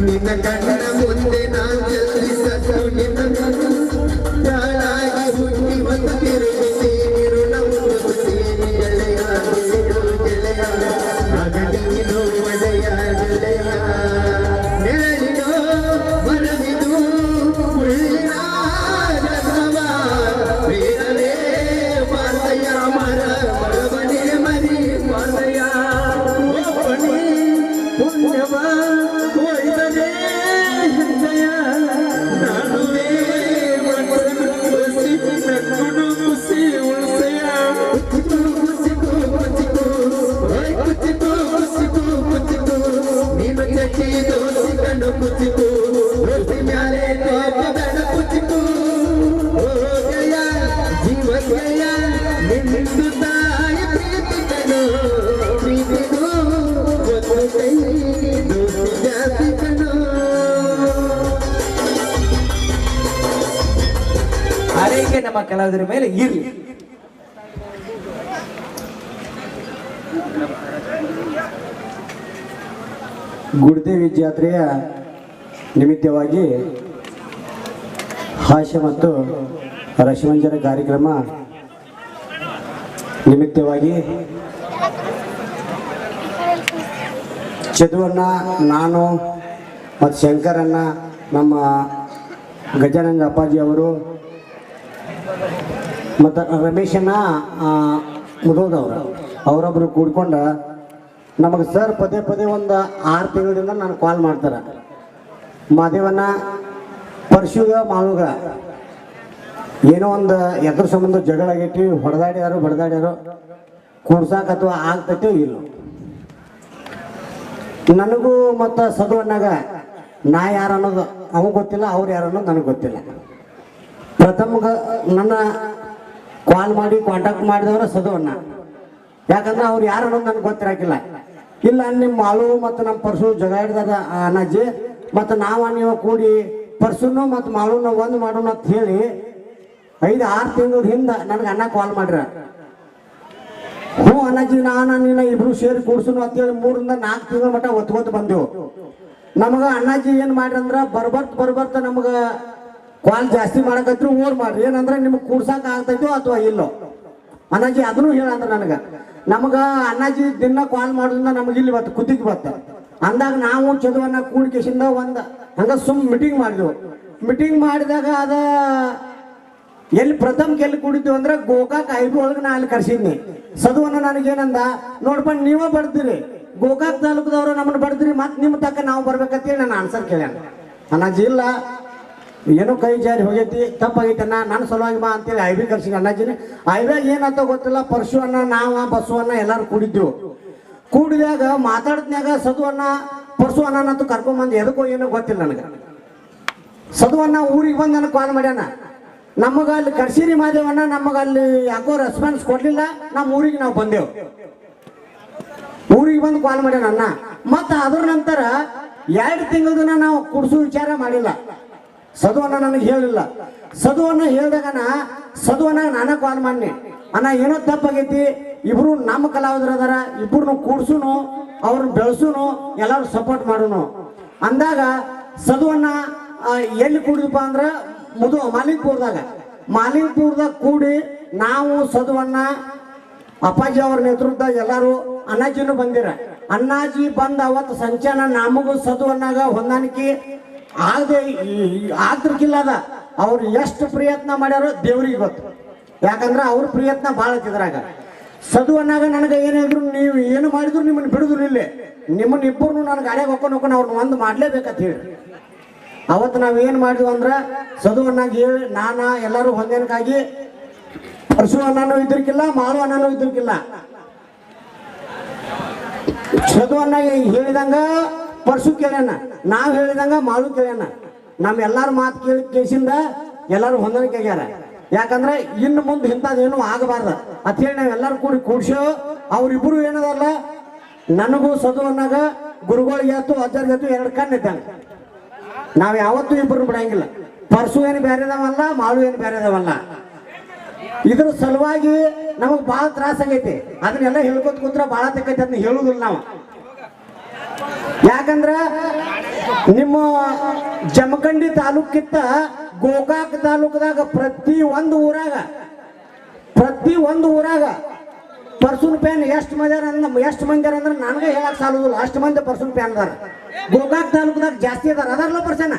ನಿನ್ನ ಕಣ್ಣ ಮುಂದೆ ನಾನು ಜಲ್ದಿಸಲು ನಿನ್ನ ಯಾಳಾಗಿ ಜೀವ ನಿಂದು ತಾಯಿ ಪ್ರೀತಿ ಕಣೋ ಪ್ರೀತಿಗೂ ಒಂದು ಕೈ ದೋಸ್ತಿ ಆರೈಕೆ ನಮ್ಮ ಕಲಾವಿದರ ಮೇಲೆ ಇರಲಿ ಗುಡ್ದೇವಿ ಜಾತ್ರೆಯ ನಿಮಿತ್ತವಾಗಿ ಹಾಶ ಮತ್ತು ರಸಮಂಜನ ಕಾರ್ಯಕ್ರಮ ನಿಮಿತ್ತವಾಗಿ ಚದುವನ್ನ ನಾನು ಮತ್ತು ಶಂಕರನ್ನ ನಮ್ಮ ಗಜಾನಂದ ಅಪ್ಪಾಜಿ ಅವರು ಮತ್ತು ರಮೇಶನ್ನ ಮುದೋದವರು ಅವರೊಬ್ಬರು ಕೂಡ್ಕೊಂಡು ನಮಗೆ ಸರ್ ಪದೇ ಪದೇ ಒಂದು ಆರು ತಿಂಗಳಿಂದ ನಾನು ಕಾಲ್ ಮಾಡ್ತಾರೆ. ಮಾದೇವನ್ನ ಪರಶುಗ ಮಾಳುಗ ಏನೋ ಒಂದು ಎದುರು ಸಂಬಂಧ ಜಗಳ ಆಗೈತಿ ಹೊಡೆದಾಡ್ಯಾರು, ಬಡದಾಡ್ಯಾರು, ಕೂಡ್ಸಾಕ ಅಥವಾ ಆಗ್ತೈತೋ ಇಲ್ಲ. ನನಗೂ ಮತ್ತು ಸದುವನ್ನಾಗ ನಾ ಯಾರು ಅನ್ನೋದು ಅವ ಗೊತ್ತಿಲ್ಲ, ಅವ್ರು ಯಾರು ಅನ್ನೋದು ನನಗೆ ಗೊತ್ತಿಲ್ಲ. ಪ್ರಥಮ ನನ್ನ ಕಾಲ್ ಮಾಡಿ ಕಾಂಟ್ಯಾಕ್ಟ್ ಮಾಡಿದವರು ಸದುವಣ್ಣ. ಯಾಕಂದ್ರೆ ಅವ್ರು ಯಾರು ಅನ್ನೋದು ನನಗೆ ಗೊತ್ತಿರಾಕಿಲ್ಲ. ಇಲ್ಲ ನಿಮ್ಮ ಮಾಳು ಮತ್ತು ನಮ್ಮ ಪರ್ಸು ಜಗ ಹಿಡ್ದಾರ ಅಣ್ಣಜ್ಜಿ ಮತ್ತು ನಾವು ನೀವು ಕೂಡಿ ಪರ್ಸುನು ಮತ್ತು ಮಾಳುನ ಒಂದು ಮಾಡೋಣ ಅಂತ ಹೇಳಿ ಐದು, ಆರು ತಿಂಗಳ ಹಿಂದೆ ನನಗೆ ಅಣ್ಣ ಕಾಲ್ ಮಾಡ್ರ. ಹ್ಞೂ ಅಣ್ಣಾಜಿ, ನಾನು ನಿನ್ನ ಇಬ್ರು ಸೇರಿ ಕೂಡ್ಸುನು ಅಂತೇಳಿ ಮೂರಿಂದ ನಾಲ್ಕು ತಿಂಗಳ ಮಟ್ಟ ಒತ್ಕೊತ ಬಂದೆವು. ನಮಗೆ ಅಣ್ಣಾಜಿ ಏನು ಮಾಡ್ರಿ ಅಂದ್ರೆ ಬರ್ಬರ್ತ್, ಬರ್ಬರ್ತ ನಮಗೆ ಕಾಲ್ ಜಾಸ್ತಿ ಮಾಡಕತ್ರು ಓರ್ ಮಾಡ್ರಿ. ಏನಂದ್ರೆ ನಿಮಗೆ ಕೂಡ್ಸಾಕ ಆಗ್ತೈತೋ ಅಥವಾ ಇಲ್ಲೋ? ಅಣ್ಣಾಜಿ, ಅದನ್ನು ಹೇಳಂದ್ರ ನನಗೆ. ನಮಗ ಅಣ್ಣಾಜಿ ದಿನ ಕಾಲ್ ಮಾಡೋದ್ರಿಂದ ನಮಗೆ ಇಲ್ಲಿ ಬತ್ತ ಕುತ್ತಿಗೆ ಬತ್ತ. ಅಂದಾಗ ನಾವು ಚದುವನ್ನ ಕೂಡಿಕೆಸಿಂದ ಒಂದು. ಹಂಗ ಸುಮ್ ಮೀಟಿಂಗ್ ಮಾಡಿದೆವು. ಮೀಟಿಂಗ್ ಮಾಡಿದಾಗ ಅದ ಎಲ್ಲಿ ಪ್ರಥಮ ಎಲ್ಲಿ ಕೂಡಿದ್ವಿ ಅಂದ್ರೆ ಗೋಕಾಕ್ ಐಬಿ ಒಳಗೆ ನಾ ಅಲ್ಲಿ ಕರ್ಸಿದ್ನಿ. ಸದುವನ್ನ ನನಗೇನಂದ, ನೋಡ್ಪ ನೀವೇ ಬರ್ತೀರಿ ಗೋಕಾಕ್ ತಾಲೂಕದವ್ರು ನಮ್ಮನ್ನ ಬರ್ತೀರಿ ಮತ್ತೆ ನಿಮ್ಮ ತಕ್ಕ ನಾವು ಬರ್ಬೇಕಂತೇಳಿ ನಾನು ಆನ್ಸರ್ ಕೇಳ್ಯಾನ. ಅಣ್ಣಾಜಿ, ಇಲ್ಲ. ಏನೋ ಕೈ ಜಾರಿ ಹೋಗೈತಿ, ತಪ್ಪಾಗೈತೆ ಅಣ್ಣ ನನ್ನ ಸಲುವಾಗಿ ಬಾ ಅಂತೇಳಿ ಐಬಿ ಕರ್ಸಿನ ಅಣ್ಣಾಜಿನ ಐಬ್ಯಾಗ ಏನಂತ ಗೊತ್ತಿಲ್ಲ, ಪರಶು ಅನ್ನ ನಾವ ಬಸ್ಸು ಅನ್ನ ಎಲ್ಲಾರು ಕೂಡಿದ್ವು. ಕೂಡಿದಾಗ ಮಾತಾಡಿದ್ನಾಗ ಸದು ಅಣ್ಣ, ಪರಶು ಅಂತೂ ಕರ್ಕೊಂಬಂದು ಎದಕ್ಕೋ ಏನೋ ಗೊತ್ತಿಲ್ಲ ನನಗೆ. ಸದುವನ್ನ ಊರಿಗೆ ಬಂದು ನನಗೆ ಕಾಲ್ ಮಾಡ್ಯಾನ. ನಮಗ ಅಲ್ಲಿ ಕರ್ಸಿರಿ ಮಾದೇವಣ್ಣ ಯಾಕೋ ರೆಸ್ಪಾನ್ಸ್ ಕೊಡ್ಲಿಲ್ಲ. ನಮ್ಮ ಊರಿಗೆ ನಾವು ಬಂದೆವು. ಊರಿಗೆ ಬಂದು ಕಾಲ್ ಮಾಡ್ಯಾನ ಅಣ್ಣ. ಮತ್ತು ಅದ್ರ ನಂತರ ಎರಡು ತಿಂಗಳ ನಾವು ಕುಡ್ಸು ವಿಚಾರ ಮಾಡಿಲ್ಲ. ಸದುವನ್ನ ನನಗೆ ಹೇಳಿಲ್ಲ. ಸದುವನ್ನ ನಾ ಸದುವನ್ನ ನಾನೇ ಕಾಲ್ ಮಾಡಿ ಅಣ್ಣ, ಏನೋ ತಪ್ಪಾಗೈತಿ. ಇಬ್ರು ನಮ್ಮ ಕಲಾವಿದ್ರು ಅದರ. ಇಬ್ರು ಕೂಡ್ಸುನು, ಅವ್ರನ್ನ ಬೆಳೆಸುನು, ಎಲ್ಲರೂ ಸಪೋರ್ಟ್ ಮಾಡುನು. ಅಂದಾಗ ಸದುವನ್ನ ಎಲ್ಲಿ ಕೂಡಿದಪ್ಪ ಅಂದ್ರೆ ಮುದು ಮಾಲಿಂಗ್ಪುರದಾಗ ಮಾಲಿಂಗ್ಪುರದಾಗ ಕೂಡಿ ನಾವು ಸದುವನ್ನ ಅಪ್ಪಾಜಿ ಅವ್ರ ನೇತೃತ್ವದಾಗ ಎಲ್ಲರೂ ಅಣ್ಣಾಜಿನೂ ಬಂದಿರ. ಅಣ್ಣಾಜಿ ಬಂದ ಅವತ್ತು ಸಂಚಾನ ನಮಗೂ ಸದುವನ್ನಾಗ ಹೊಂದಾಣಿಕೆ ಆಗದೆ ಆಗ್ತಿರ್ಕಿಲ್ಲ ಅದ. ಅವ್ರು ಎಷ್ಟು ಪ್ರಯತ್ನ ಮಾಡ್ಯಾರೋ ದೇವ್ರಿಗೆ ಗೊತ್ತು. ಯಾಕಂದ್ರೆ ಅವ್ರ ಪ್ರಯತ್ನ ಭಾಳ ಇದ್ರಾಗ. ಸದುವನ್ನಾಗ ನನಗೆ ಏನಿದ್ರು ನೀವು ಏನು ಮಾಡಿದ್ರು ನಿಮ್ಮನ್ನ ಬಿಡುದ್ರು ಇಲ್ಲಿ. ನಿಮ್ಮನ್ನ ಇಬ್ಬರು ನನ್ನ ಗಾಡಿಯಾಗ ಒಕ್ಕೊಂಡು ಹೋಗ್ಕೊಂಡು ಅವ್ರನ್ನ ಒಂದು ಮಾಡ್ಲೇಬೇಕಂತ ಹೇಳಿ ಅವತ್ತು ನಾವು ಏನು ಮಾಡಿದ್ವಿ ಅಂದ್ರೆ ಸದುವನ್ನಾಗಿ ಹೇಳಿ, ನಾನ ಎಲ್ಲರೂ ಹೊಂದಾಣಿಕಾಗಿ ಪರಶು ಅನ್ನನೂ ಇದ್ರಕ್ಕಿಲ್ಲ ಮಾರು ಅನ್ನನೂ ಇದ್ರಕ್ಕಿಲ್ಲ ಸದುವನ್ನ ಹೇಳಿದಂಗ ಪರಶು ಕೇಳ್ಯಾನ, ನಾವು ಹೇಳಿದಂಗ ಮಾಡು ಕೇಳ್ಯಾನ. ನಮ್ ಎಲ್ಲಾರ ಮಾತು ಕೇಳಿ ಕೇಸಿಂದ ಎಲ್ಲರೂ ಹೊಂದಾಣಿಕೆ ಆಗ್ಯಾರ. ಯಾಕಂದ್ರೆ ಇನ್ನು ಮುಂದೆ ಇಂಥದ್ದೇನು ಆಗಬಾರ್ದು. ಅಂತ ಹೇಳಿ ನಾವ್ ಎಲ್ಲಾರು ಕೂಡಿ ಕೂಡ್ಸೋ, ಅವ್ರಿಬ್ರು ಏನದಲ್ಲ, ನನಗೂ ಸದುವನ್ನಾಗ ಗುರುಗಳಿಗೆ ಆತು ಅಜ್ಜರ್ಗೆ ಆತು ಎರಡು ಕಣ್ಣು ಇದ್ದಂಗೆ ನಾವ್ ಯಾವತ್ತೂ ಇಂಪ್ರೂವ್ ಬಿಡಂಗಿಲ್ಲ. ಪರ್ಸು ಏನು ಬೇರೆದವಲ್ಲ, ಮಾಳು ಏನು ಬೇರೆದವಲ್ಲ. ಇದ್ರ ಸಲುವಾಗಿ ನಮಗ್ ಬಹಳ ತ್ರಾಸ ಆಗೈತಿ. ಅದನ್ನೆಲ್ಲ ಹೇಳ್ಕೊತ ಕೂತ್ರ ಬಹಳ ತಕ್ಕೈತಿ ಅದನ್ನ ಹೇಳುದಿಲ್ಲ ನಾವು. ಯಾಕಂದ್ರ ನಿಮ್ಮ ಜಮಖಂಡಿ ತಾಲೂಕಿತ್ತ ಗೋಕಾಕ್ ತಾಲೂಕದಾಗ ಪ್ರತಿ ಒಂದು ಊರಾಗ, ಪ್ರತಿ ಒಂದು ಊರಾಗ ಪರ್ಸುನ್ ಪ್ಯಾನ್ ಎಷ್ಟು ಮಂದಿ ಅಂದ್ರ ಎಷ್ಟು ಮಂದಿ ಅಂದ್ರೆ ನನಗೆ ಹೇಳಕ್ ಸಾಲುದಿಲ್ಲ. ಅಷ್ಟು ಮಂದಿ ಪರ್ಸೂನ್ ಪ್ಯಾನ್ ಅದಾರ. ಗೋಕಾಕ್ ತಾಲೂಕದಾಗ ಜಾಸ್ತಿ ಅದಾರ. ಅದಾರಲ್ಲ ಪರ್ಸನ್?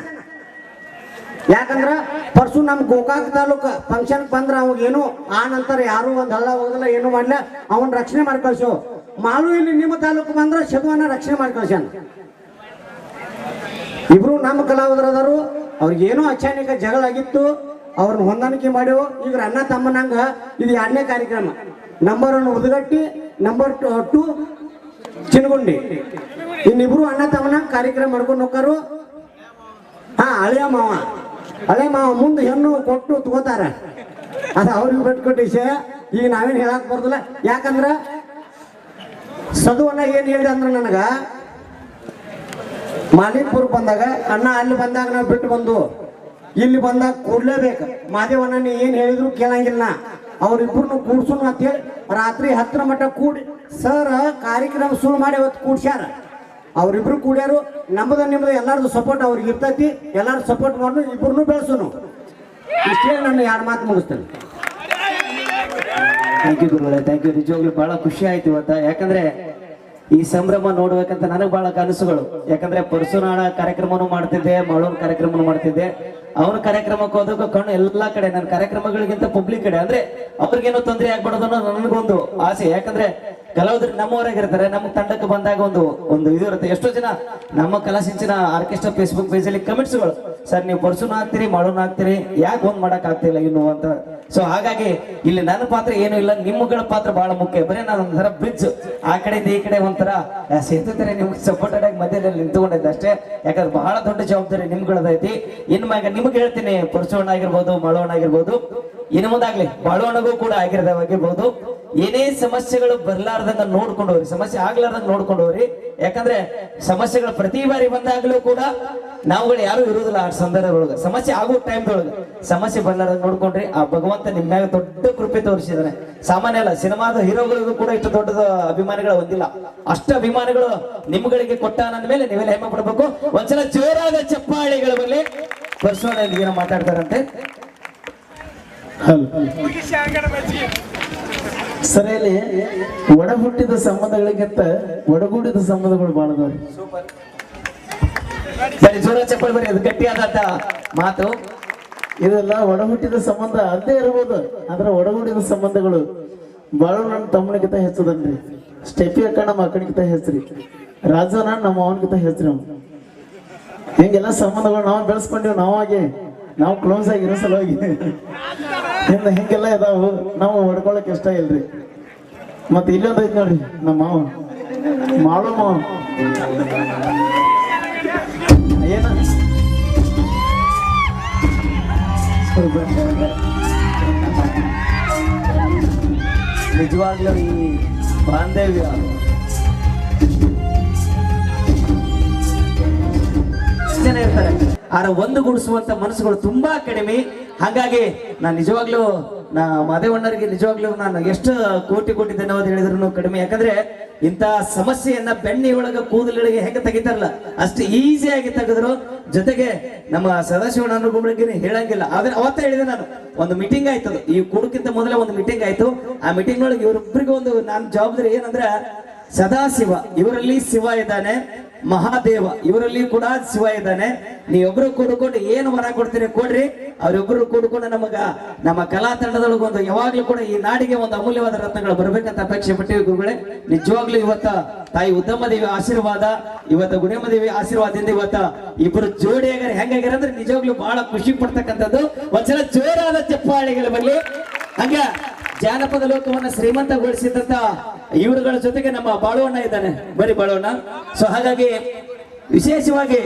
ಯಾಕಂದ್ರ ಪರ್ಸು ನಮ್ ಗೋಕಾಕ್ ತಾಲೂಕ ಫಂಕ್ಷನ್ ಬಂದ್ರ ಅವ್ ಏನು ಆ ನಂತರ ಯಾರು ಒಂದ್ ಹಳ್ಳ ಹೋಗಲ್ಲ ಏನು ಮಾಡ್ಲ ಅವನ್ ರಕ್ಷಣೆ ಮಾಡಿ ಕಳ್ಸು ಮಾಲು ಇಲ್ಲಿ ನಿಮ್ಮ ತಾಲೂಕು ಬಂದ್ರ ಶಗುವನ್ನ ರಕ್ಷಣೆ ಮಾಡಿ ಕಳ್ಸ್ಯಾನ ಇಬ್ರು ನಮ್ಮ ಕಲಾವಿದರದಾರು ಅವ್ರಿಗೆ ಏನೋ ಅಚಾನಕ ಜಗಳ ಆಗಿತ್ತು. ಅವ್ರನ್ನ ಹೊಂದಾಣಿಕೆ ಮಾಡ್ಯವು ಈಗ ಅಣ್ಣ ತಮ್ಮನಂಗ ಇದು ಎರಡನೇ ಕಾರ್ಯಕ್ರಮ. Number one Udgatti number two Chinagundi. ಇನ್ನಿಬ್ರು ಅಣ್ಣ ತಮ್ಮನ ಕಾರ್ಯಕ್ರಮ ಮಾಡ್ಕೊಂಡು ಹೋಗಾರು ಹಾ ಹಳೆಯ ಮಾವ. ಹಳೆ ಮಾವ ಮುಂದೆ ಹೆಣ್ಣು ಕೊಟ್ಟು ತಗೋತಾರ. ಅದು ಅವ್ರಿಗೆ ಬಿಟ್ಕೊಟ್ಟು ವಿಷಯ ಈಗ ನಾವೇನು ಹೇಳಕ್ ಬರ್ದಿಲ್ಲ. ಯಾಕಂದ್ರ ಸದುವನ್ನ ಏನ್ ಹೇಳಿದೆ ಅಂದ್ರೆ ನನಗ, ಮಾಲಿಕ್ಪುರ್ ಬಂದಾಗ, ಅಣ್ಣ ಅಲ್ಲಿ ಬಂದಾಗ ನಾವು ಬಿಟ್ಟು ಬಂದು ಇಲ್ಲಿ ಬಂದಾಗ ಕೂಡ್ಲೇಬೇಕು. ಮಾದೇವಣ್ಣ ಏನು ಹೇಳಿದ್ರು ಕೇಳಂಗಿಲ್ಲ ಅವ್ರಿಬ್ರು ಕೂಡ್ಸು ಅಂತ ಹೇಳಿ ರಾತ್ರಿ ಹತ್ತರ ಮಟ್ಟ ಕೂಡಿ ಸರ್ ಕಾರ್ಯಕ್ರಮ ಶುರು ಮಾಡಿ ಅವತ್ತು ಕೂಡ್ಸ್ಯಾರ. ಅವ್ರಿಬ್ರು ಕೂಡ್ಯಾರು. ನಮ್ಮದು ನಿಮ್ಮದು ಎಲ್ಲಾರ್ದು ಸಪೋರ್ಟ್ ಅವ್ರಿಗೆ ಇರ್ತೈತಿ. ಎಲ್ಲಾರು ಸಪೋರ್ಟ್ ಮಾಡಿ ಇಬ್ರು ಬೆಳೆಸುನು. ಇಷ್ಟೇ ನಾನು ಎರಡು ಮಾತು ಮುಗಿಸ್ತೇನೆ. ಥ್ಯಾಂಕ್ ಯು ಗುರುಗಳೇ ಥ್ಯಾಂಕ್ ಯು ನಿಜವಾಗ್ಲೂ ಬಹಳ ಖುಷಿ ಆಯ್ತು ಇವತ್ತು. ಯಾಕಂದ್ರೆ ಈ ಸಂಭ್ರಮ ನೋಡ್ಬೇಕಂತ ನನಗೆ ಬಹಳ ಕನಸುಗಳು. ಯಾಕಂದ್ರೆ ಪರಶುನಾಳ ಕಾರ್ಯಕ್ರಮನೂ ಮಾಡ್ತಿದ್ದೆ, ಮಳೂರ್ ಕಾರ್ಯಕ್ರಮನೂ ಮಾಡ್ತಿದ್ದೆ. ಅವನ ಕಾರ್ಯಕ್ರಮಕ್ಕೆ ಹೋದಾಗ ಕಣ್ಣು ಎಲ್ಲಾ ಕಡೆ, ನನ್ನ ಕಾರ್ಯಕ್ರಮಗಳಿಗಿಂತ ಪಬ್ಲಿಕ್ ಕಡೆ. ಅಂದ್ರೆ ಅವ್ರಿಗೇನೋ ತೊಂದರೆ ಆಗ್ಬಾರ್ದು ಅನ್ನೋ ನನಗೊಂದು ಆಸೆ. ಯಾಕಂದ್ರೆ ಕಲಾವಿದ್ರು ನಮ್ಮವರಾಗಿರ್ತಾರೆ ನಮ್ಮ ತಂಡಕ್ಕೆ ಬಂದಾಗ ಒಂದು ಒಂದು ಇದು ಇರುತ್ತೆ. ಎಷ್ಟೋ ಜನ ನಮ್ಮ ಕಲಾಸಿಂಚಿನ ಆರ್ಕೆಸ್ಟ್ರಾ ಫೇಸ್ಬುಕ್ ಪೇಜ್ ಅಲ್ಲಿ ಕಮೆಂಟ್ಸ್ಗಳು, ಸರ್, ನೀವು ಪರ್ಸುನ ಹಾಕ್ತೀರಿ ಮಾಡೋಣ ಹಾಕ್ತೀರಿ ಯಾಕೆ ಒಂದ್ ಮಾಡಕ್ ಆಗ್ತಿಲ್ಲ ಇನ್ನು ಅಂತ. ಸೊ ಹಾಗಾಗಿ ಇಲ್ಲಿ ನನ್ನ ಪಾತ್ರ ಏನು ಇಲ್ಲ, ನಿಮ್ಮಗಳ ಪಾತ್ರ ಬಹಳ ಮುಖ್ಯ. ಬರೀ ನಾನು ಒಂಥರ ಬ್ರಿಡ್ಜ್ ಆ ಕಡೆಯಿಂದ ಈ ಕಡೆ ಒಂಥರ ಸೇತುತ್ತಾರೆ ಸೇತು ತರ ನಿಮ್ಗೆ ಸಪೋರ್ಟೆಡ್ ಆಗಿ ಮಧ್ಯದಲ್ಲಿ ನಿಂತುಕೊಂಡಿದ್ದೆ ಅಷ್ಟೇ. ಯಾಕಂದ್ರೆ ಬಹಳ ದೊಡ್ಡ ಜವಾಬ್ದಾರಿ ನಿಮ್ಗಳದೈತಿ ಇನ್ನು ಮ್ಯಾಗ ನಿಮ್ಗೆ ಹೇಳ್ತೀನಿ ಪುರುಷವಣ್ಣ ಆಗಿರ್ಬೋದು ಮಳವಣ್ಣ ಆಗಿರ್ಬೋದು ಇನ್ನು ಮುಂದಾಗ್ಲಿ ಬಾಳುವಣ್ಣಗೂ ಕೂಡ ಆಗಿರೋದಾಗಿರ್ಬೋದು ಏನೇ ಸಮಸ್ಯೆಗಳು ಬರ್ಲಾರ್ದಂಗ ನೋಡ್ಕೊಂಡು ಸಮಸ್ಯೆ ಆಗ್ಲಾರ್ದಂಗ ನೋಡ್ಕೊಂಡು ಯಾಕಂದ್ರೆ ಸಮಸ್ಯೆಗಳು ಪ್ರತಿ ಬಾರಿ ಬಂದಾಗ್ಲೂ ಕೂಡ ನಾವುಗಳು ಯಾರು ಇರುವುದಿಲ್ಲ ಆ ಸಂದರ್ಭದೊಳಗೆ. ಸಮಸ್ಯೆ ಆಗೋ ಟೈಮ್ದೊಳಗೆ ಸಮಸ್ಯೆ ಬರ್ಲಾರ್ದಂಗ ನೋಡ್ಕೊಂಡ್ರಿ. ಆ ಭಗವಂತ ನಿಮ್ ಮ್ಯಾಗ ದೊಡ್ಡ ಕೃಪೆ ತೋರಿಸಿದಾನೆ. ಸಾಮಾನ್ಯ ಅಲ್ಲ, ಸಿನಿಮಾದ ಹೀರೋಗಳಿಗೂ ಕೂಡ ಇಷ್ಟು ದೊಡ್ಡದ ಅಭಿಮಾನಿಗಳು ಹೊಂದಿಲ್ಲ ಅಷ್ಟು ಅಭಿಮಾನಿಗಳು ನಿಮ್ಗಳಿಗೆ ಕೊಟ್ಟ ನನ್ನ ಮೇಲೆ ನೀವೆಲ್ಲ ಹೆಮ್ಮೆ ಪಡ್ಬೇಕು. ಒಂದ್ಸಲ ಜೋರಾದ ಚಪ್ಪಾಳಿಗಳ ಪರ್ಸನಲ್ ಏನೋ ಮಾತಾಡ್ತಾರಂತೆ. ಸರಿಯಲ್ಲಿ ಒಡ ಹುಟ್ಟಿದ ಸಂಬಂಧಗಳಿಗಿಂತ ಒಡಗೂಡಿದ ಸಂಬಂಧಗಳು ಬಹಳ ಸರಿ ಜೋರ ಚಪ್ಪಲ್ ಬರೀ ಅದು ಗಟ್ಟಿಯಾದಂತ ಮಾತು. ಇದೆಲ್ಲ ಒಡಹುಟ್ಟಿದ ಸಂಬಂಧ ಅದೇ ಇರ್ಬೋದು, ಆದ್ರೆ ಒಡಗೂಡಿದ ಸಂಬಂಧಗಳು ಬಹಳ ನನ್ನ ತಮ್ಮನಿಗಿಂತ ಹೆಚ್ಚದನ್ರಿ ಸ್ಟೆಫಿ ಅಕ್ಕ ನಮ್ಮ ಅಕ್ಕನಿಗಿಂತ ಹೆಸ್ರಿ ರಾಜನ ನಮ್ಮ ಅವನಿಗಿಂತ ಹೆಸ್ರಿ ಅವ್ನು ಹಿಂಗೆಲ್ಲ ಸಂಬಂಧಗಳು ನಾವು ಬೆಳೆಸ್ಕೊಂಡಿವಿ ನಾವಾಗೆ ನಾವು ಕ್ಲೋಸ್ ಆಗಿರೋ ಸಲುವಾಗಿ. ಹಿಂದ ಹಿಂಗೆಲ್ಲ ಇದಾವು. ನಾವು ಹೊಡ್ಕೊಳಕ್ ಇಷ್ಟ ಇಲ್ರಿ. ಮತ್ತೆ ಇಲ್ಲೊಂದು ಐತಿ ನೋಡ್ರಿ ನಮ್ಮ ಮಾವ. ಮಾಡು ಮಾವ. ಏನ? ನಿಜವಾಗ್ಲೂ ಈ ಬಾಂಧವ್ಯ. ಇರ್ತಾರೆ ಆದ್ರೆ ಒಂದು ಗುಡಿಸುವಂತ ಮನಸ್ಸುಗಳು ತುಂಬಾ ಕಡಿಮೆ. ಹಾಗಾಗಿ ನಾನು ನಿಜವಾಗ್ಲೂ, ನಾ ಮಾದೇವಣ್ಣರಿಗೆ ನಿಜವಾಗ್ಲೂ ನಾನು ಎಷ್ಟು ಕೋಟಿ ಕೋಟಿ ಧನ್ಯವಾದ ಹೇಳಿದ್ರು ಕಡಿಮೆ. ಯಾಕಂದ್ರೆ ಇಂಥ ಸಮಸ್ಯೆಯನ್ನ ಬೆಣ್ಣೆ ಒಳಗ ಕೂದಲಿಗೆ ಹೆಂಗೆ ತೆಗಿತಾರಲ್ಲ, ಅಷ್ಟು ಈಸಿಯಾಗಿ ತೆಗೆದ್ರು. ಜೊತೆಗೆ ನಮ್ಮ ಸದಾಶಿವಣ್ಣ ಗುಮ್ಳಿಗೆ ಹೇಳಂಗಿಲ್ಲ. ಆದ್ರೆ ಅವತ್ತ ಹೇಳಿದೆ ನಾನು, ಒಂದು ಮೀಟಿಂಗ್ ಆಯ್ತು. ಈ ಕೂಡಕ್ಕಿಂತ ಮೊದಲೇ ಒಂದು ಮೀಟಿಂಗ್ ಆಯ್ತು. ಆ ಮೀಟಿಂಗ್ ಒಳಗೆ ಇವರೊಬ್ಬರಿಗೂ ಒಂದು, ನಾನು ಜವಾಬ್ದಾರಿ ಏನಂದ್ರೆ, ಸದಾಶಿವ, ಇವರಲ್ಲಿ ಶಿವ ಇದ್ದಾನೆ. ಮಹಾದೇವ ಇವರಲ್ಲಿ ಕೂಡ ಶಿವ ಇದ್ದಾನೆ. ನೀವೊಬ್ರು ಕೂಡ್ಕೊಂಡು ಏನು ವರ ಕೊಡ್ತೀರಿ ಕೊಡ್ರಿ. ಅವರಿಬ್ಬರು ಕೂಡ್ಕೊಂಡು ನಮಗ, ನಮ್ಮ ಕಲಾ ತಂಡದೊಳಗೆ ಒಂದು ಯಾವಾಗ್ಲೂ ಕೂಡ ಈ ನಾಡಿಗೆ ಒಂದು ಅಮೂಲ್ಯವಾದ ರತ್ನಗಳು ಬರಬೇಕಂತ ಅಪೇಕ್ಷೆ ಪಟ್ಟಿವಿ ಗುರುಗಳೇ. ನಿಜವಾಗ್ಲೂ ಇವತ್ತ ತಾಯಿ ಉದ್ದಮ ದೇವಿ ಆಶೀರ್ವಾದ, ಇವತ್ತ ಗುಣಿಯಮ್ಮ ದೇವಿ ಆಶೀರ್ವಾದದಿಂದ ಇವತ್ತ ಇಬ್ಬರು ಆಗ್ಯಾರ ಹೆಂಗಾಗ್ಯಾರ ನಿಜವಾಗ್ಲೂ ಬಹಳ ಖುಷಿ ಪಡ್ತಕ್ಕಂಥದ್ದು. ಒಂದ್ಸಲ ಜೋರಾದ ಚಪ್ಪಾಳಿಗಳ ಬರಲಿ. ಹಂಗ ಜಾನಪದ ಲೋಕವನ್ನ ಶ್ರೀಮಂತಗೊಳಿಸಿದಂತ ಇವರುಗಳ ಜೊತೆಗೆ ನಮ್ಮ ಬಾಳುವಣ್ಣ ಇದ್ದಾನೆ. ಬರೀ ಬಾಳುವಣ್ಣ. ಸೊ ಹಾಗಾಗಿ ವಿಶೇಷವಾಗಿ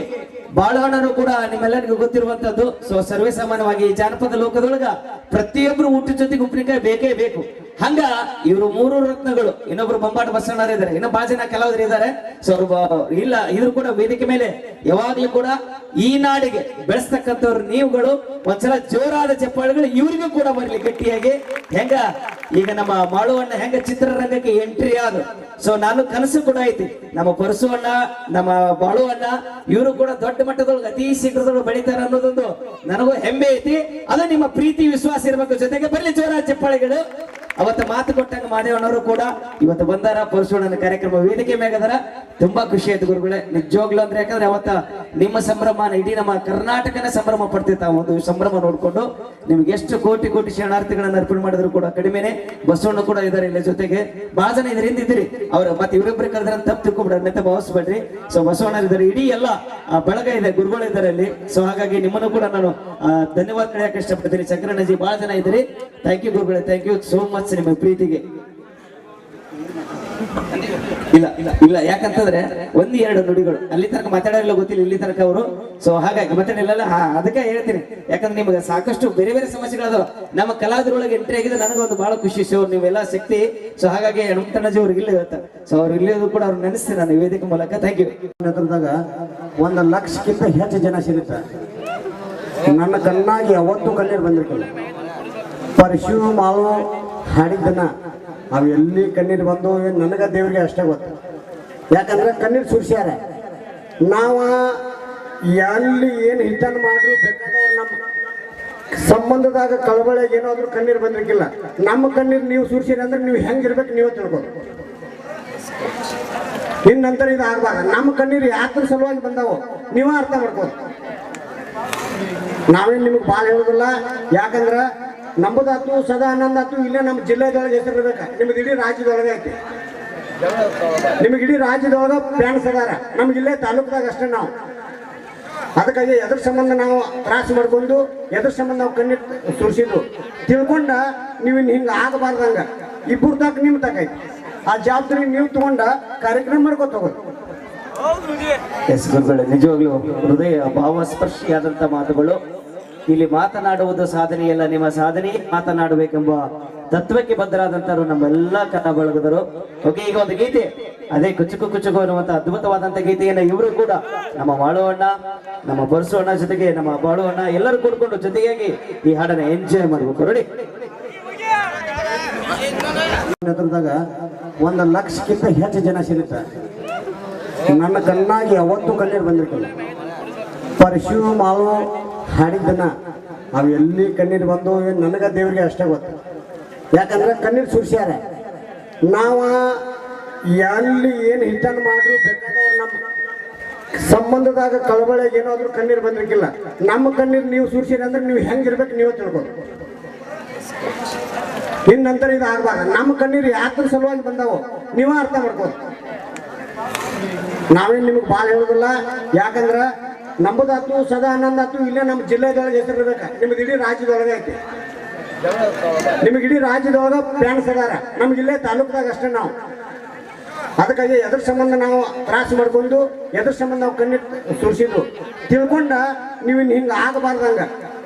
ಬಾಳುವಣ್ಣನು ಕೂಡ ನಿಮ್ಮೆಲ್ಲರಿಗೂ ಗೊತ್ತಿರುವಂತದ್ದು. ಸೊ ಸರ್ವೇ ಸಾಮಾನ್ಯವಾಗಿ ಜಾನಪದ ಲೋಕದೊಳಗ ಪ್ರತಿಯೊಬ್ಬರು ಊಟದ ಜೊತೆಗೆ ಉಪ್ಪಿನಕಾಯಿ ಬೇಕೇ ಬೇಕು. ಹಂಗ ಇವರು ಮೂರು ರತ್ನಗಳು, ಇನ್ನೊಬ್ರು ಬೊಂಬಾಟ ಬಸವಣ್ಣರು ಇದಾರೆ, ಇನ್ನು ಬಹಳ ಜನ ಕೆಲವರು ಇದ್ದಾರೆ ಸೊ ಇಲ್ಲ, ಇದ್ರು ಕೂಡ ವೇದಿಕೆ ಮೇಲೆ, ಯಾವಾಗ್ಲೂ ಕೂಡ ಈ ನಾಡಿಗೆ ಬೆಳೆಸ್ತಕ್ಕಂಥವ್ರು ನೀವುಗಳು, ಒಂದ್ಸಲ ಜೋರಾದ ಚಪ್ಪಾಳೆಗಳು ಇವ್ರಿಗೂ ಕೂಡ ಬರ್ಲಿ ಗಟ್ಟಿಯಾಗಿ. ಹೆಂಗ, ಈಗ ನಮ್ಮ ಮಾಳುವಣ್ಣ ಹೆಂಗ ಚಿತ್ರರಂಗಕ್ಕೆ ಎಂಟ್ರಿ ಆದ್ರು. ಸೊ ನಾನು ಕನಸು ಕೂಡ ಐತಿ. ನಮ್ಮ ಪರಸುವಣ್ಣ, ನಮ್ಮ ಬಾಳುವಣ್ಣ, ಇವರು ಕೂಡ ದೊಡ್ಡ ಮಟ್ಟದೊಳಗೆ, ಅತಿ ಶೀಘ್ರದೊಳಗೆ ಬೆಳಿತಾರೆ ಅನ್ನೋದೊಂದು ನನಗೂ ಹೆಮ್ಮೆ ಐತಿ. ಅದು ನಿಮ್ಮ ಪ್ರೀತಿ, ವಿಶ್ವಾಸ ಇರಬೇಕು. ಜೊತೆಗೆ ಬರ್ಲಿ ಜೋರಾದ ಚಪ್ಪಾಳೆಗಳು ಅವತ್ತು ಮಾತು ಕೊಟ್ಟಂಗ ಮಾದೇವನವರು ಕೂಡ ಇವತ್ತು ಬಂದಾರ ಪರಶುವಣ್ಣನ ಕಾರ್ಯಕ್ರಮ ವೇದಿಕೆ ಮ್ಯಾಗದಾರ ತುಂಬಾ ಖುಷಿ ಆಯ್ತು ಗುರುಗಳೇ. ನಿಜವಾಗ್ಲು ಅಂದ್ರೆ ಯಾಕಂದ್ರೆ ಅವತ್ತ ನಿಮ್ಮ ಸಂಭ್ರಮ ಇಡೀ ನಮ್ಮ ಕರ್ನಾಟಕನ ಸಂಭ್ರಮ ಪಡ್ತಿತ್ತ ಒಂದು ಸಂಭ್ರಮ ನೋಡ್ಕೊಂಡು. ನಿಮ್ಗೆ ಎಷ್ಟು ಕೋಟಿ ಕೋಟಿ ಶರಣಾರ್ಥಿಗಳನ್ನ ಅರ್ಪಣೆ ಮಾಡಿದ್ರು ಕೂಡ ಕಡಿಮೆನೆ. ಬಸವಣ್ಣ ಕೂಡ ಇದಾರೆ ಇಲ್ಲ ಜೊತೆಗೆ. ಬಹಳ ಜನ ಇದ್ರ ಹಿಂದಿದ್ರಿ ಅವ್ರ ಮತ್ತೆ ಇವರೊಬ್ಬರು ಕರೆದ್ರೆ ತಪ್ಪು ತಿಳ್ಕೊಬಿಡ್ರಿ ಅಂತ ಭಾವಿಸ್ಬೇಡ್ರಿ. ಸೊ ಬಸವಣ್ಣ ಇದ್ದಾರೆ ಇಡೀ ಎಲ್ಲ ಬಳಗ ಇದೆ, ಗುರುಗಳು ಇದ್ದಾರೆ ಅಲ್ಲಿ. ಸೊ ಹಾಗಾಗಿ ನಿಮ್ಮನ್ನು ಕೂಡ ನಾನು ಧನ್ಯವಾದ ಇಷ್ಟಪಡ್ತೀನಿ. ಶಂಕರಣ್ಣಜಿ ಬಹಳ ಜನ ಇದ್ದೀರಿ. ಥ್ಯಾಂಕ್ ಯು ಗುರುಗಳೇ. ಥ್ಯಾಂಕ್ ಯು ಸೋ ಮಚ್ ನಿಮ್ಮ ಪ್ರೀತಿಗೆ. ಇಲ್ಲ ಇಲ್ಲ ಇಲ್ಲ, ಯಾಕಂತಂದ್ರೆ ಒಂದ್ ಎರಡು ನುಡಿಗಳು. ಅಲ್ಲಿ ತನಕ ಮಾತಾಡೋಲ್ಲ ಗೊತ್ತಿಲ್ಲ, ಇಲ್ಲಿ ತನಕ ಅವರು. ಸೊ ಹಾಗಾಗಿ ಮಾತಾಡಿಲ್ಲ ಹಾ, ಅದಕ್ಕೆ ಹೇಳ್ತೀನಿ. ಯಾಕಂದ್ರೆ ನಿಮಗೆ ಸಾಕಷ್ಟು ಬೇರೆ ಬೇರೆ ಸಮಸ್ಯೆಗಳದಾವ. ನಮ್ಮ ಕಲಾವಿದರೊಳಗೆ ಎಂಟ್ರಿ ಆಗಿದೆ ನನಗೊಂದು ಬಹಳ ಖುಷಿ. ಶೋ ನೀವೆಲ್ಲ ಶಕ್ತಿ. ಸೊ ಹಾಗಾಗಿ ಹನುಮಂತಣ್ಣಜಿ ಅವ್ರಿಗೆ ಇಲ್ಲಿ ಇರುತ್ತೆ ಸೊ ಅವ್ರು ಇಲ್ಲಿರೋದು ಕೂಡ ಅವ್ರು ನೆನೆಸ್ತೀನಿ ನಾನು ವೇದಿಕೆ ಮೂಲಕ. ಥ್ಯಾಂಕ್ ಯು ನೇತೃತ್ವದಾಗ ಒಂದು ಲಕ್ಷಕ್ಕಿಂತ ಹೆಚ್ಚು ಜನ ಸಿಗುತ್ತೆ. ನನ್ನ ಕಣ್ಣಾಗಿ ಯಾವತ್ತೂ ಕಣ್ಣೀರು ಬಂದಿರ್ತೀನಿ ಪರಶು ಮಾವು ಹಾಡಿದ್ದನ ಅವು ಎಲ್ಲಿ ಕಣ್ಣೀರು ಬಂದು ನನಗೆ ದೇವರಿಗೆ ಅಷ್ಟೇ ಗೊತ್ತು. ಯಾಕಂದ್ರೆ ಕಣ್ಣೀರು ಸುರಿಸ್ಯಾರ. ನಾವ ಎಲ್ಲಿ ಏನು ಹಿಟ್ಟನ್ ಮಾಡ್ರು ಬೇಕಾದವ್ರು ನಮ್ಮ ಸಂಬಂಧದಾಗ ಕಳವಳ ಏನಾದ್ರೂ ಕಣ್ಣೀರು ಬಂದಿರಕ್ಕಿಲ್ಲ ನಮ್ಮ ಕಣ್ಣೀರು ನೀವು ಸುರಿಸಿರಿ ಅಂದ್ರೆ ನೀವು ಹೆಂಗಿರ್ಬೇಕು ನೀವೇ ತಿಳ್ಬೋದು ಇನ್ ನಂತರ ಇದು ಆಗ್ಬಾರ್ದು. ನಮ್ಮ ಕಣ್ಣೀರು ಯಾತ್ರ ಸಲುವಾಗಿ ಬಂದಾವು ನೀವೇ ಅರ್ಥ ಮಾಡ್ಕೋ ನಾವೇನು ನಿಮಗೆ ಭಾಳ ಹೇಳೋದಿಲ್ಲ. ಯಾಕಂದ್ರ ನಂಬುದಾತು ಸದಾ ಆನಂದ ಆತು ಇಲ್ಲ ನಮ್ಮ ಜಿಲ್ಲೆದೊಳಗೆ ಹೆಸರು ಇರ್ಬೇಕು. ನಿಮ್ಗೆ ಇಡೀ ರಾಜ್ಯದೊಳಗೆ ಐತಿ. ನಿಮಗೆ ಇಡೀ ರಾಜ್ಯದೊಳಗೆ ಫ್ಯಾನ್ಸ್ ಸಗಾರ. ನಮ್ಗೆ ಇಲ್ಲೇ ತಾಲೂಕದಾಗ ಅಷ್ಟೇ ನಾವು. ಅದಕ್ಕಾಗಿ ಎದ್ರ ಸಂಬಂಧ ನಾವು ತ್ರಾಸ ಮಾಡ್ಕೊಂಡು ಎದ್ರ ಸಂಬಂಧ ನಾವು ಕಣ್ಣಿ ಸುರಿಸಿದ್ದು. ತಿಳ್ಕೊಂಡ ನೀವು ಇನ್ನು ಹಿಂಗೆ ಆಗಬಾರ್ದಂಗ ಇಬ್ಬರು ತಕ್ಕ ನಿಮ್ಮ ತಕೈತಿ ಆ ಜವಾಬ್ದಾರಿ ನೀವು ತಗೊಂಡ ಕಾರ್ಯಕ್ರಮ ಮಾಡ್ಕೊತ ಹೋಗೋದು. ಎಸ್ ಗುರುಗಳೇ ನಿಜವಾಗ್ಲೂ ಹೃದಯ ಭಾವಸ್ಪರ್ಶಿಯಾದಂತ ಮಾತುಗಳು. ಇಲ್ಲಿ ಮಾತನಾಡುವುದು ಸಾಧನೆಯಲ್ಲ, ನಿಮ್ಮ ಸಾಧನೆ ಮಾತನಾಡಬೇಕೆಂಬ ತತ್ವಕ್ಕೆ ಬದ್ಧರಾದಂತರು ನಮ್ಮೆಲ್ಲ ಕನ್ನಡ ಬಳಗದರು ಓಕೆ, ಈಗ ಒಂದು ಗೀತೆ. ಅದೇ ಕುಚುಕು ಕುಚುಕು ಅನ್ನುವಂತ ಅದ್ಭುತವಾದಂತ ಗೀತೆಯನ್ನ ಇವರು ಕೂಡ ನಮ್ಮ ಮಾಳುವಣ್ಣ, ನಮ್ಮ ಬರ್ಸೋಣ್ಣ ಜೊತೆಗೆ, ನಮ್ಮ ಬಾಳುವಣ್ಣ ಎಲ್ಲರೂ ಕೂಡ್ಕೊಂಡು ಜೊತೆಯಾಗಿ ಈ ಹಾಡನ್ನ ಎಂಜಾಯ್ ಮಾಡ್ಬೇಕು. ನೋಡಿ ನೇತೃತ್ವದಾಗ ಒಂದು ಲಕ್ಷಕ್ಕಿಂತ ಹೆಚ್ಚು ಜನ ಸಿಗುತ್ತೆ. ನನ್ನ ಕಣ್ಣಾಗಿ ಯಾವತ್ತೂ ಕಣ್ಣೀರು ಬಂದಿರ್ಕಿಲ್ಲ ಪರಶು ಮಾವು ಹಾಡಿದ್ದನ ಅವು ಎಲ್ಲಿ ಕಣ್ಣೀರು ಬಂದು ನನಗೆ ದೇವರಿಗೆ ಅಷ್ಟೇ ಗೊತ್ತು. ಯಾಕಂದ್ರೆ ಕಣ್ಣೀರು ಸುರಿಸ್ಯಾರ. ನಾವ ಎಲ್ಲಿ ಏನು ಹಿಟ್ಟನ್ನು ಬೇಕಾದವ್ರು ನಮ್ಮ ಸಂಬಂಧದಾಗ ಕಳವಳ ಏನಾದರೂ ಕಣ್ಣೀರು ಬಂದಿರಕ್ಕಿಲ್ಲ ನಮ್ಮ ಕಣ್ಣೀರು ನೀವು ಸುರಿಸಿರಿ ಅಂದ್ರೆ ನೀವು ಹೆಂಗಿರ್ಬೇಕು ನೀವೇ ತಿಳ್ಬೋದು ಇನ್ ನಂತರ ಇದು ಆಗ್ಬಾರ್ದು. ನಮ್ಮ ಕಣ್ಣೀರು ಯಾತ್ರ ಸಲುವಾಗಿ ಬಂದಾವು, ನೀವೇ ಅರ್ಥ ಮಾಡ್ಕೋ ನಾವೇನು ನಿಮಗೆ ಭಾಳ ಹೇಳೋದಿಲ್ಲ. ಯಾಕಂದ್ರ ನಂಬುದಾತು ಸದಾ ಆನಂದ ಆತು ಇಲ್ಲೇ ನಮ್ಮ ಜಿಲ್ಲೆದೊಳಗೆ ಹೆಸರು ಇರ್ಬೇಕು. ನಿಮ್ಗೆ ಇಡೀ ರಾಜ್ಯದೊಳಗೆ ಐತಿ. ನಿಮಗೆ ಇಡೀ ರಾಜ್ಯದೊಳಗೆ ಫ್ಯಾನ್ಸ್ ಸಗಾರ. ನಮ್ಗೆ ಇಲ್ಲೇ ತಾಲೂಕದಾಗ ಅಷ್ಟೇ ನಾವು. ಅದಕ್ಕಾಗಿ ಎದ್ರ ಸಂಬಂಧ ನಾವು ತ್ರಾಸ ಮಾಡ್ಕೊಂಡು ಎದ್ರ ಸಂಬಂಧ ನಾವು ಕಣ್ಣಿ ಸುರಿಸಿದ್ರು ತಿಳ್ಕೊಂಡ ನೀವು ಇನ್ನು ಹಿಂಗೆ ಆಗಬಾರ್ದಂಗ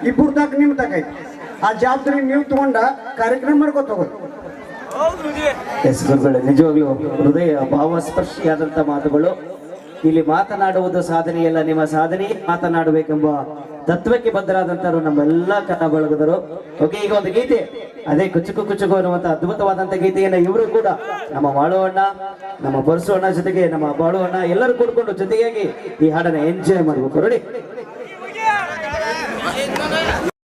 ಇಬ್ಬರು ತಕ್ಕ ನಿಮ್ಮ ತಕ್ಕೈತಿ ಆ ಜವಾಬ್ದಾರಿ ನೀವು ತಗೊಂಡ ಕಾರ್ಯಕ್ರಮ ಮಾಡ್ಕೊತ ಹೋಗೋದು. ಎಸ್ ಗುರುಗಳೇ ನಿಜವಾಗ್ಲೂ ಹೃದಯ ಭಾವಸ್ಪರ್ಶಿಯಾದಂಥ ಮಾತುಗಳು. ಇಲ್ಲಿ ಮಾತನಾಡುವುದು ಸಾಧನೆಯಲ್ಲ, ನಿಮ್ಮ ಸಾಧನೆ ಮಾತನಾಡಬೇಕೆಂಬ ತತ್ವಕ್ಕೆ ಬದ್ಧರಾದಂತರು ನಮ್ಮೆಲ್ಲಾ ಕನ್ನ ಬಳಗದರು ಓಕೆ ಈಗ ಒಂದು ಗೀತೆ. ಅದೇ ಕುಚುಕು ಕುಚುಕು ಅನ್ನುವಂತ ಅದ್ಭುತವಾದಂತ ಗೀತೆಯನ್ನ ಇವರು ಕೂಡ ನಮ್ಮ ಮಾಳುವಣ್ಣ, ನಮ್ಮ ಬರ್ಸೋಣ್ಣ ಜೊತೆಗೆ ನಮ್ಮ ಬಾಳುವಣ್ಣ ಎಲ್ಲರೂ ಕೂಡ್ಕೊಂಡು ಜೊತೆಗಾಗಿ ಈ ಹಾಡನ್ನ ಎಂಜಾಯ್ ಮಾಡ್ಬೇಕು. ರೆಡಿ?